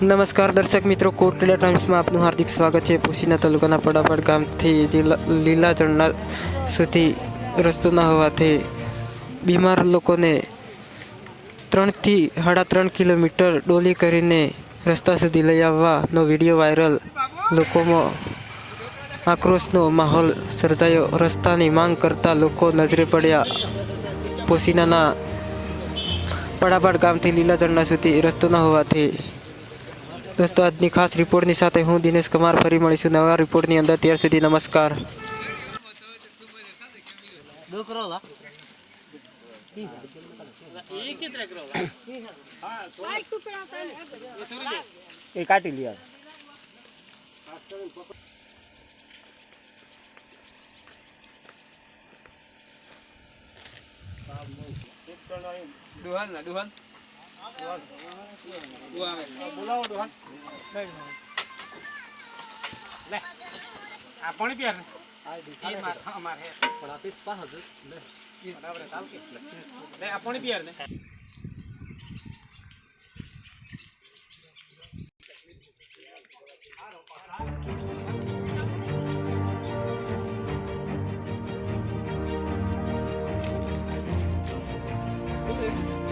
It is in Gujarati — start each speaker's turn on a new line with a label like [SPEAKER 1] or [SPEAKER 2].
[SPEAKER 1] નમસ્કાર દર્શક મિત્રો કોટડા ટાઈમ્સમાં આપનું હાર્દિક સ્વાગત છે. પોશીના તાલુકાના પડાપડ ગામથી લીલા ચણના સુધી રસ્તો ન હોવાથી બીમાર લોકોને ત્રણથી, સાડા ત્રણ કિલોમીટર ડોલી કરીને રસ્તા સુધી લઈ આવવાનો વીડિયો વાયરલ. લોકોમાં આક્રોશનો માહોલ સર્જાયો. રસ્તાની માંગ કરતા લોકો નજરે પડ્યા. પોશીનાના પડાપડ ગામથી લીલા ચણના સુધી રસ્તો ન હોવાથી દોસ્તો આજની ખાસ રિપોર્ટની સાથે હું દિનેશ કુમાર ફરી મળીશું નવા રિપોર્ટની અંદર ત્યાર સુધી નમસ્કાર
[SPEAKER 2] એ કાઢી લ્યો
[SPEAKER 3] ડુહાન ના ડુહાન
[SPEAKER 2] આપણે પ્યાર અમારે પણ આપી સ્પા હજુ બરાબર આપણે પ્યાર ને Thank you.